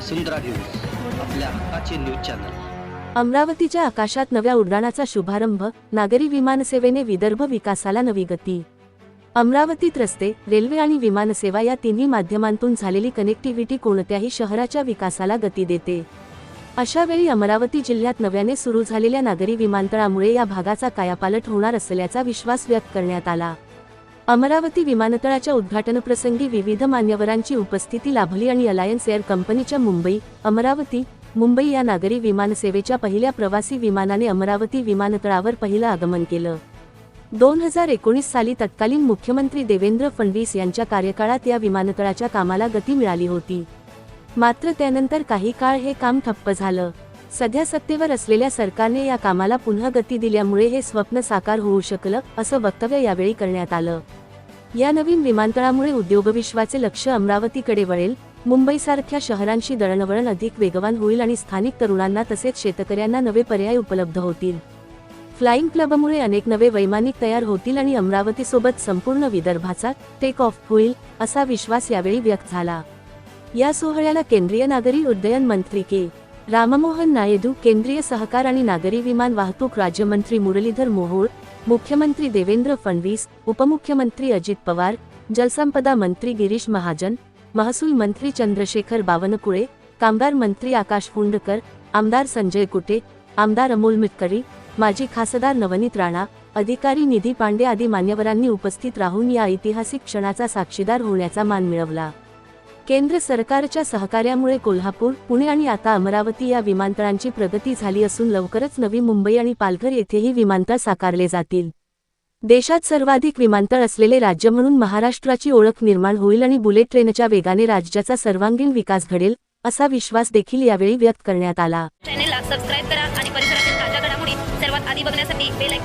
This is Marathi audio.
वसुंधरा न्यूज आपल्या हक्काचे न्यूज चॅनल. अमरावतीच्या आकाशात नव्या उड्डाणाचा शुभारंभ नागरी विमानसेवेने विदर्भ विकासाला नवी गती. अमरावतीत रस्ते रेल्वे आणि विमानसेवा या तिन्ही माध्यमांतून झालेली कनेक्टिव्हिटी कोणत्याही शहराच्या विकासाला गती देते. अशा वेळी अमरावती जिल्ह्यात नव्याने सुरू झालेल्या नागरी विमानतळामुळे या भागाचा कायापालट होणार असल्याचा विश्वास व्यक्त करण्यात आला. अमरावती विमानतळाच्या उद्घाटनप्रसंगी विविध मान्यवरांची उपस्थिती लाभली आणि अलायन्स एअर कंपनीच्या मुंबई अमरावती मुंबई या नागरी विमानसेवेच्या पहिल्या प्रवासी विमानाने अमरावती विमानतळावर पहिलं आगमन केलं. दोन हजार एकोणीस साली तत्कालीन मुख्यमंत्री देवेंद्र फडणवीस यांच्या कार्यकाळात या विमानतळाच्या कामाला गती मिळाली होती. मात्र त्यानंतर काही काळ हे काम ठप्प झालं. सध्या सत्तेवर असलेल्या सरकारने या कामाला पुन्हा गती दिल्यामुळे हे स्वप्न साकार होऊ शकलं असं वक्तव्य यावेळी करण्यात आलं. या नवीन विमानतळामुळे उद्योगविश्वाचे लक्ष अमरावतीकडे वळेल मुंबईसारख्या शहरांशी दळणवळण अधिक वेगवान होईल आणि स्थानिक तरुणांना तसेच शेतकऱ्यांना नवे पर्याय उपलब्ध होतील. फ्लाइंग क्लबमुळे अनेक नवे वैमानिक तयार होतील आणि अमरावतीसोबत संपूर्ण विदर्भाचा टेक ऑफ होईल असा विश्वास यावेळी व्यक्त झाला. या सोहळ्याला केंद्रीय नागरी उड्डयन मंत्री के. राममोहन नायडू केंद्रीय सहकार आणि नागरी विमान वाहतूक राज्यमंत्री मुरलीधर मोहोळ मुख्यमंत्री देवेंद्र फडणवीस उपमुख्यमंत्री अजित पवार जलसंपदा मंत्री गिरीश महाजन महसूल मंत्री चंद्रशेखर बावनकुळे कामगार मंत्री आकाश फुंडकर आमदार संजय कुटे आमदार अमोल मिटकरी माजी खासदार नवनीत राणा अधिकारी निधी पांडे आदी मान्यवरांनी उपस्थित राहून या ऐतिहासिक क्षणाचा साक्षीदार होण्याचा मान मिळवला. केंद्र सरकारच्या सहकार्यामुळे कोल्हापूर पुणे आणि आता अमरावती या विमानतळांची प्रगती झाली असून लवकरच नवी मुंबई आणि पालघर येथेही विमानतळ साकारले जातील. देशात सर्वाधिक विमानतळ असलेले राज्य म्हणून महाराष्ट्राची ओळख निर्माण होईल आणि बुलेट ट्रेनच्या वेगाने राज्याचा सर्वांगीण विकास घडेल असा विश्वास देखील यावेळी व्यक्त करण्यात आला. चॅनेलला सबस्क्राईब करा आणि परिसरातील ताज्या घडामोडी सर्वात आधी बघण्यासाठी बेल